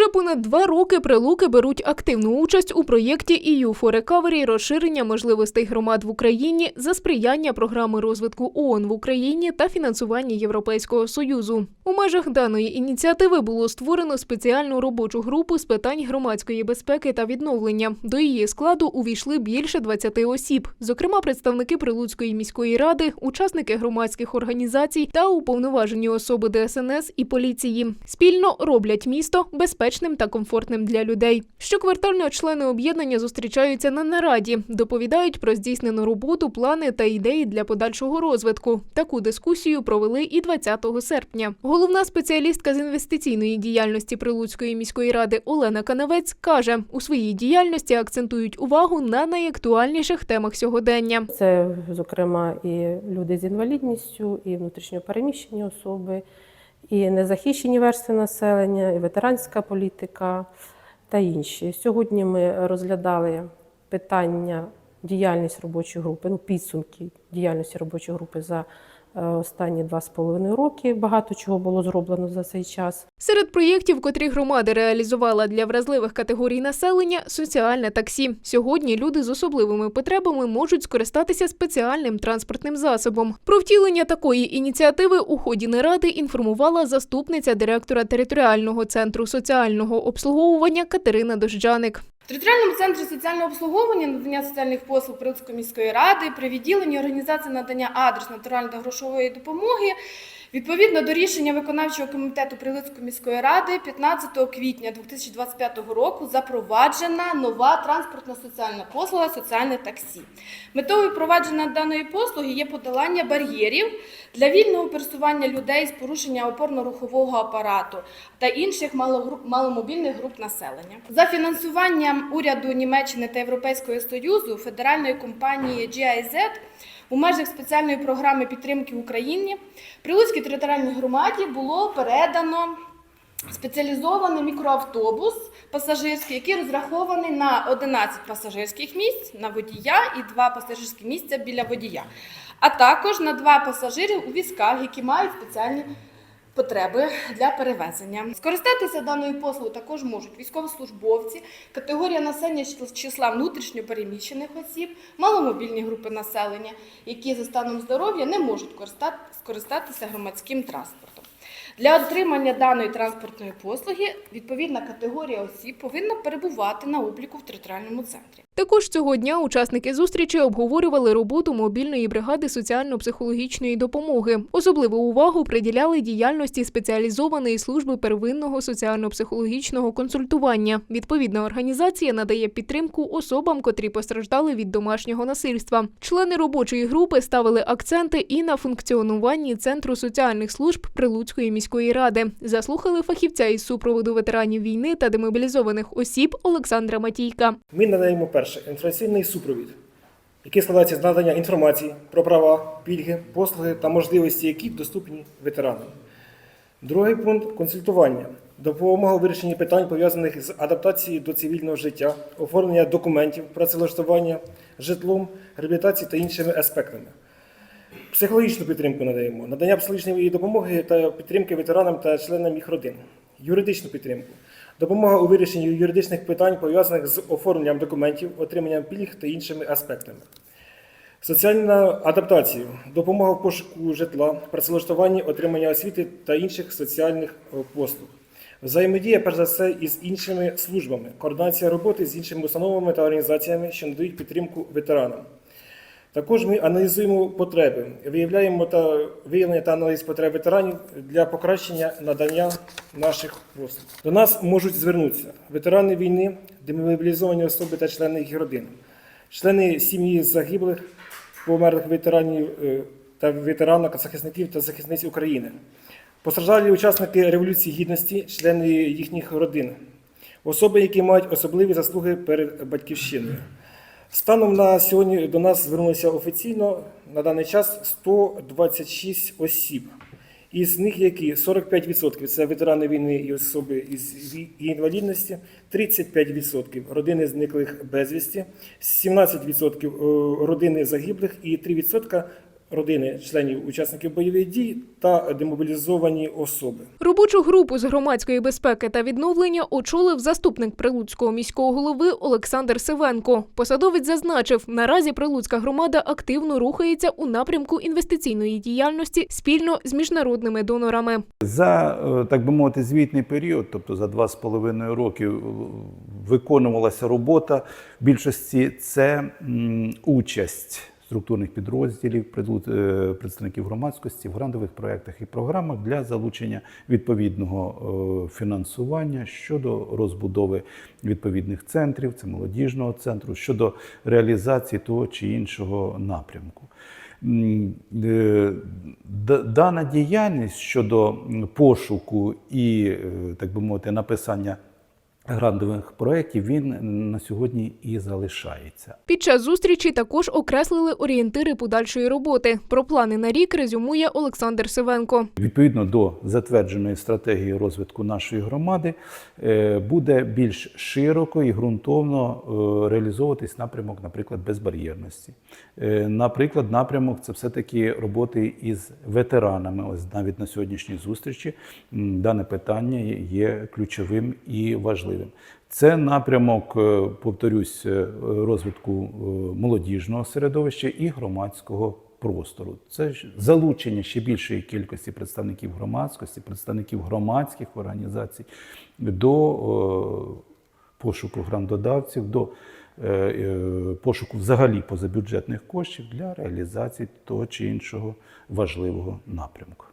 Уже понад два роки прилуки беруть активну участь у проєкті EU for Recovery розширення можливостей громад в Україні за сприяння програми розвитку ООН в Україні та фінансування Європейського союзу. У межах даної ініціативи було створено спеціальну робочу групу з питань громадської безпеки та відновлення. До її складу увійшли більше 20 осіб, зокрема представники Прилуцької міської ради, учасники громадських організацій та уповноважені особи ДСНС і поліції. Спільно роблять місто безпечним та комфортним для людей. Щоквартально члени об'єднання зустрічаються на нараді, доповідають про здійснену роботу, плани та ідеї для подальшого розвитку. Таку дискусію провели і 20 серпня. Головна спеціалістка з інвестиційної діяльності Прилуцької міської ради Олена Канавець каже, у своїй діяльності акцентують увагу на найактуальніших темах сьогодення. Це, зокрема, і люди з інвалідністю, і внутрішньопереміщені особи, і незахищені верстви населення, і ветеранська політика та інші. Сьогодні ми розглядали питання діяльність робочої групи, ну підсумки діяльності робочої групи за останні два з половиною роки. Багато чого було зроблено за цей час. Серед проєктів, котрі громада реалізувала для вразливих категорій населення, соціальне таксі. Сьогодні люди з особливими потребами можуть скористатися спеціальним транспортним засобом. Про втілення такої ініціативи у ході наради інформувала заступниця директора територіального центру соціального обслуговування Катерина Дожджаник. Територіальному центрі соціального обслуговування надання соціальних послуг Прилуцької міської ради при відділенні організації надання адрес натуральної та грошової допомоги відповідно до рішення виконавчого комітету Прилуцької міської ради 15 квітня 2025 року запроваджена нова транспортна соціальна послуга соціальне таксі. Метою впровадження даної послуги є подолання бар'єрів для вільного пересування людей з порушення опорно-рухового апарату та інших маломобільних груп населення. За фінансуванням уряду Німеччини та Європейського Союзу федеральної компанії GIZ у межах спеціальної програми підтримки Україні Прилуцькій територіальній громаді було передано спеціалізований мікроавтобус пасажирський, який розрахований на 11 пасажирських місць на водія і 2 пасажирські місця біля водія, а також на 2 пасажири у візках, які мають спеціальні потреби для перевезення. Скористатися даною послугою також можуть військовослужбовці, категорія населення числа внутрішньопереміщених осіб, маломобільні групи населення, які за станом здоров'я не можуть скористатися громадським транспортом. Для отримання даної транспортної послуги відповідна категорія осіб повинна перебувати на обліку в територіальному центрі. Також цього дня учасники зустрічі обговорювали роботу мобільної бригади соціально-психологічної допомоги. Особливу увагу приділяли діяльності спеціалізованої служби первинного соціально-психологічного консультування. Відповідна організація надає підтримку особам, котрі постраждали від домашнього насильства. Члени робочої групи ставили акценти і на функціонуванні центру соціальних служб Прилуцької міської ради. Заслухали фахівця із супроводу ветеранів війни та демобілізованих осіб Олександра Матійка. Ми надаємо перше інформаційний супровід, який складається з надання інформації про права, пільги, послуги та можливості, які доступні ветеранам. Другий пункт консультування. Допомога у вирішенні питань, пов'язаних з адаптацією до цивільного життя, оформлення документів, працевлаштування, житлом, реабілітації та іншими аспектами. Психологічну підтримку надаємо, надання психологічної допомоги та підтримки ветеранам та членам їх родин, юридичну підтримку, допомога у вирішенні юридичних питань, пов'язаних з оформленням документів, отриманням пільг та іншими аспектами. Соціальна адаптація, допомога в пошуку житла, працевлаштуванні, отримання освіти та інших соціальних е, послуг. Взаємодія, перш за все, із іншими службами, координація роботи з іншими установами та організаціями, що надають підтримку ветеранам. Також ми аналізуємо потреби, виявляємо та виявлення та аналіз потреб ветеранів для покращення надання наших послуг. До нас можуть звернутися ветерани війни, демобілізовані особи та члени їх родин, члени сім'ї загиблих, померлих ветеранів е, та ветеранок, захисників та захисниць України, постраждалі учасники Революції Гідності, члени їхніх родин, особи, які мають особливі заслуги перед батьківщиною. Станом на сьогодні до нас звернулося офіційно на даний час 126 осіб. Із них які 45% це ветерани війни і особи із інвалідності, 35% родини зниклих безвісті, 17% е, родини загиблих і 3% родини членів учасників бойових дій та демобілізовані особи. Робочу групу з громадської безпеки та відновлення очолив заступник Прилуцького міського голови Олександр Сивенко. Посадовець зазначив, наразі Прилуцька громада активно рухається у напрямку інвестиційної діяльності спільно з міжнародними донорами. За, е, так би мовити, звітний період, тобто за два з половиною роки, виконувалася робота. В більшості це участь структурних підрозділів, е, представників громадськості в грантових проєктах і програмах для залучення відповідного е, фінансування щодо розбудови відповідних центрів, це молодіжного центру, щодо реалізації того чи іншого напрямку. Е, Дана діяльність щодо пошуку і, так би мовити, написання грантових проєктів, він на сьогодні і залишається. Під час зустрічі також окреслили орієнтири подальшої роботи. Про плани на рік резюмує Олександр Сивенко. Відповідно до затвердженої стратегії розвитку нашої громади, е, буде більш широко і ґрунтовно е, реалізовуватись напрямок, наприклад, безбар'єрності. Е, Наприклад, напрямок це все-таки роботи із ветеранами. Ось навіть на сьогоднішній зустрічі дане питання є ключовим і важливим. Це напрямок, е, повторюсь, е, розвитку е, молодіжного середовища і громадського простору. Це ж залучення ще більшої кількості представників громадськості, представників громадських організацій до пошуку грантодавців, до пошуку взагалі позабюджетних коштів для реалізації того чи іншого важливого напрямку.